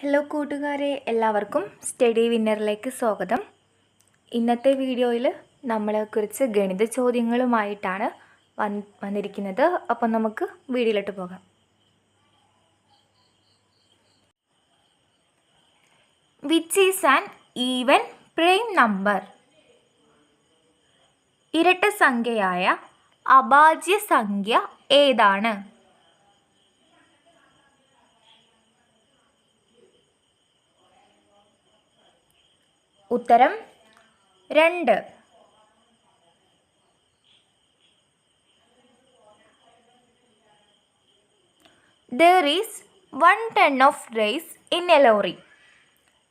Hello കൂട്ടുകാരെ. എല്ലാവർക്കും study വിന്നറിലേക്ക് സ്വാഗതം. ഇന്നത്തെ വീഡിയോയിൽ നമ്മളെ കുറിച്ച് ഗണിത ചോദ്യങ്ങളുമായിട്ടാണ് വന്ന് വന്നിരിക്കുന്നത്. അപ്പം നമുക്ക് വീഡിയോയിലോട്ട് പോകാം. Which is an even prime number ഇരട്ട സംഖ്യയായ അഭാജ്യ സംഖ്യ ഏതാണ്? ഉത്തരം രണ്ട് There is one ton of rice in a lorry.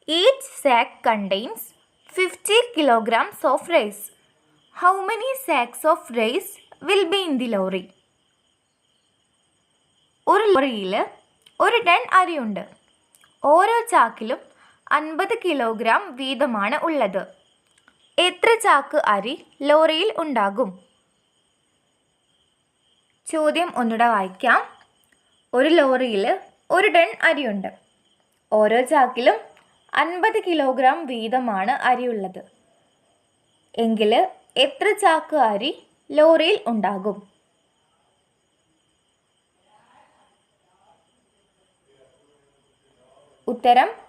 Each sack contains 50 kilograms of rice. How many sacks of rice will be in the lorry? ഒരു ലോറിയിൽ ഒരു ടൺ അരിയുണ്ട് ഓരോ ചാക്കിലും അൻപത് കിലോഗ്രാം വീതമാണ് ഉള്ളത്. എത്ര ചാക്ക് അരി ലോറിയിൽ ഉണ്ടാകും? ചോദ്യം ഒന്നുകൂടെ വായിക്കാം. ഒരു ലോറിയിൽ ഒരു ടൺ അരിയുണ്ട്. ഓരോ ചാക്കിലും അൻപത് കിലോഗ്രാം വീതമാണ് അരിയുള്ളത്. എങ്കിൽ എത്ര ചാക്ക് അരി ലോറിയിൽ ഉണ്ടാകും? ഉത്തരം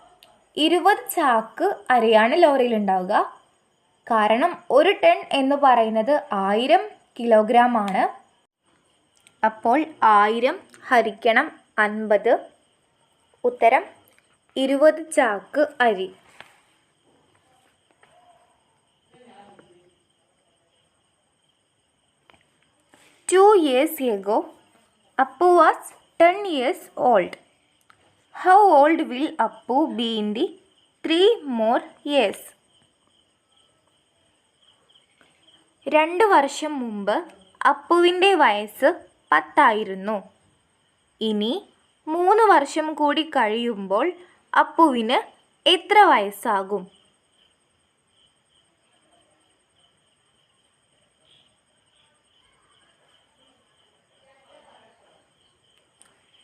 ഇരുപത് ചാക്ക് അരിയാണ് ലോറിയിൽ ഉണ്ടാവുക. കാരണം ഒരു ടൺ എന്ന് പറയുന്നത് ആയിരം കിലോഗ്രാം ആണ്. അപ്പോൾ ആയിരം ഹരിക്കണം അൻപത്. ഉത്തരം ഇരുപത് ചാക്ക് അരി. Two years ago Appu was ten years old how old will Appu be in the three more years രണ്ട് വർഷം മുമ്പ് അപ്പുവിന്റെ വയസ്സ് പത്തായിരുന്നു. ഇനി മൂന്ന് വർഷം കൂടി കഴിയുമ്പോൾ അപ്പുവിന് എത്ര വയസ്സാകും?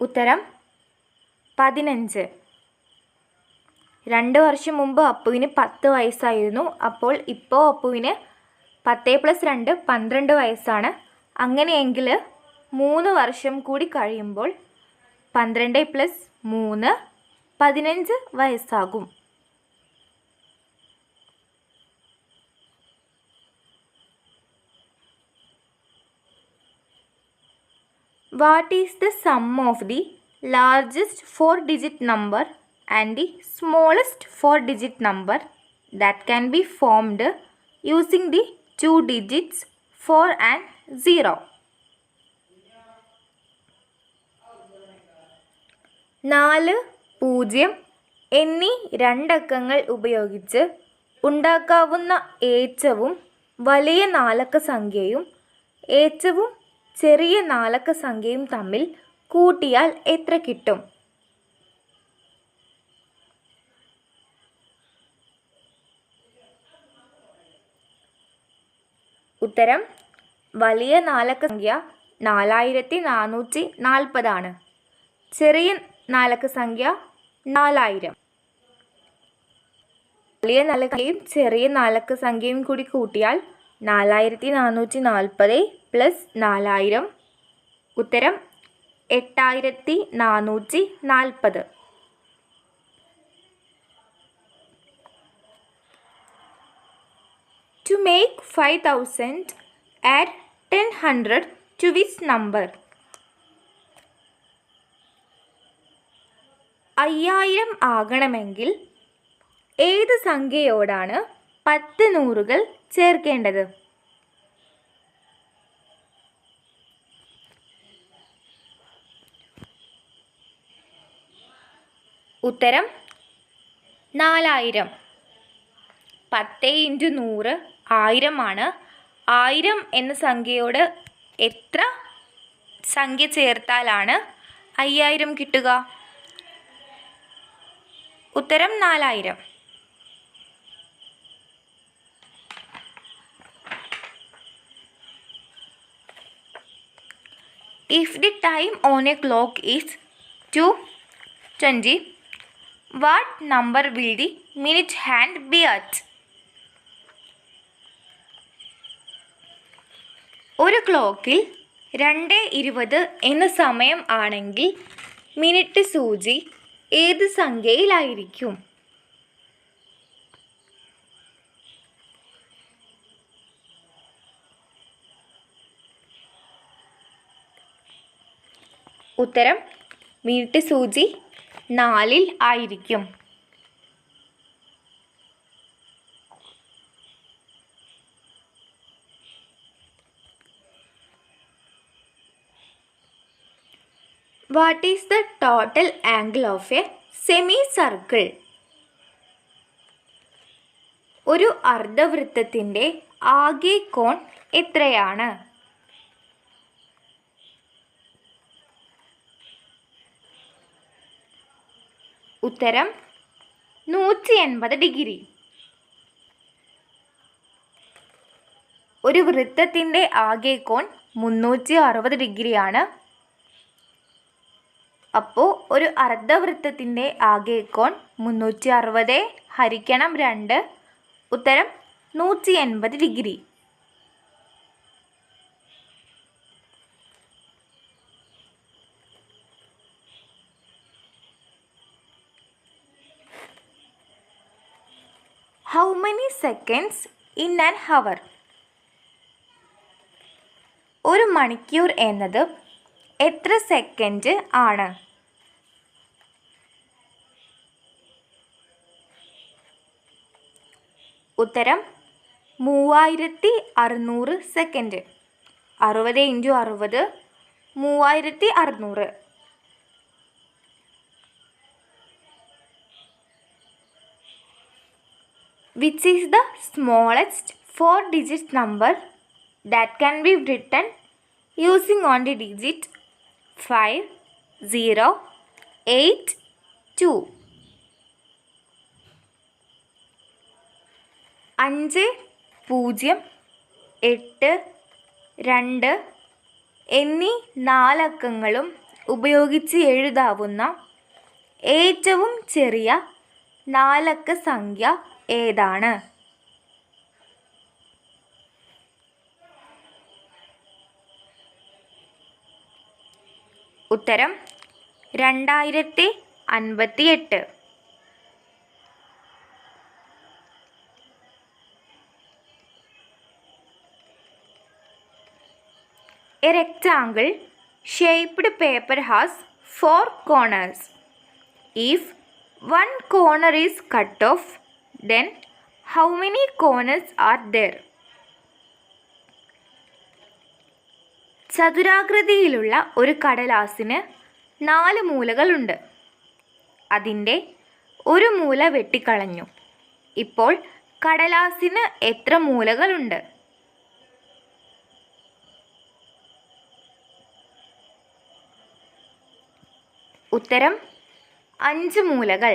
ഉത്തരം പതിനഞ്ച്. രണ്ട് വർഷം മുമ്പ് അപ്പുവിന് പത്ത് വയസ്സായിരുന്നു. അപ്പോൾ ഇപ്പോൾ അപ്പുവിന് പത്ത് പ്ലസ് രണ്ട് പന്ത്രണ്ട് വയസ്സാണ്. അങ്ങനെയെങ്കിൽ മൂന്ന് വർഷം കൂടി കഴിയുമ്പോൾ പന്ത്രണ്ട് പ്ലസ് മൂന്ന് പതിനഞ്ച് വയസ്സാകും. What is the sum of the largest four digit number and the smallest four digit number that can be formed using the two digits 4 and 0? നാല് പൂജ്യം എന്നീ രണ്ടക്കങ്ങൾ ഉപയോഗിച്ച് ഉണ്ടാക്കാവുന്ന ഏറ്റവും വലിയ നാലക്ക സംഖ്യയും ഏറ്റവും ചെറിയ നാലക്ക സംഖ്യയും തമ്മിൽ കൂട്ടിയാൽ എത്ര കിട്ടും? ഉത്തരം വലിയ നാലക്ക സംഖ്യ നാലായിരത്തി നാനൂറ്റി നാൽപ്പതാണ് ചെറിയ നാലക്ക സംഖ്യ നാലായിരം. വലിയ നാലക്കയും ചെറിയ നാലക്ക സംഖ്യയും കൂടി കൂട്ടിയാൽ നാലായിരത്തി നാനൂറ്റി നാൽപ്പത് പ്ലസ് നാലായിരം. ഉത്തരം എട്ടായിരത്തി നാനൂറ്റി നാൽപ്പത് to make five thousand add ten hundred to this number അയ്യായിരം ആകണമെങ്കിൽ ഏത് സംഖ്യയോടാണ് പത്ത് നൂറുകൾ ചേർക്കേണ്ടത്? ഉത്തരം നാലായിരം. പത്ത് ഇന്റു നൂറ് ആയിരമാണ്. ആയിരം എന്ന സംഖ്യയോട് എത്ര സംഖ്യ ചേർത്താലാണ് അയ്യായിരം കിട്ടുക? ഉത്തരം നാലായിരം. If the time on a clock is two 220, what number will the minute hand be at? ഒരു ക്ലോക്കിൽ രണ്ട് ഇരുപത് എന്ന സമയം ആണെങ്കിൽ മിനിറ്റ് സൂചി ഏത് സംഖ്യയിലായിരിക്കും ഉത്തരം മിനിറ്റ് സൂചി നാലിൽ ആയിരിക്കും. What is the total angle of a semi circle ഒരു അർദ്ധവൃത്തത്തിന്റെ ആകെ കോൺ എത്രയാണ്? ഉത്തരം നൂറ്റി എൺപത് ഡിഗ്രി. ഒരു വൃത്തത്തിന്റെ ആകെ കോൺ മുന്നൂറ്റി അറുപത് ഡിഗ്രിയാണ്. അപ്പോൾ ഒരു അർദ്ധവൃത്തത്തിന്റെ ആകെ കോൺ മുന്നൂറ്റി അറുപത് ഹരിക്കണം രണ്ട്. ഉത്തരം നൂറ്റി എൺപത് degree. How many seconds in an hour ഒരു മണിക്കൂർ എന്നത് എത്ര സെക്കൻഡ് ആണ്? ഉത്തരം മൂവായിരത്തി അറുന്നൂറ് സെക്കൻഡ് അറുപത് ഇന്റു അറുപത് മൂവായിരത്തി അറുന്നൂറ് which is the smallest four digit number that can be written using only digit 5 0 8 2 അഞ്ച് പൂജ്യം എട്ട് രണ്ട് എന്നീ നാലക്കങ്ങളും ഉപയോഗിച്ച് എഴുതാവുന്ന ഏറ്റവും ചെറിയ നാലക്ക സംഖ്യ ഏതാണ് ഉത്തരം രണ്ടായിരത്തി അൻപത്തി എട്ട് rectangle shaped paper has four corners. If one corner is cut off, then how many corners are there? ചതുരാകൃതിയിലുള്ള ഒരു കടലാസിന് നാല് മൂലകളുണ്ട്. അതിന്റെ ഒരു മൂല വെട്ടിക്കളഞ്ഞു. ഇപ്പോൾ കടലാസിന് എത്ര മൂലകളുണ്ട്? ഉത്തരം അഞ്ച് മൂലകൾ.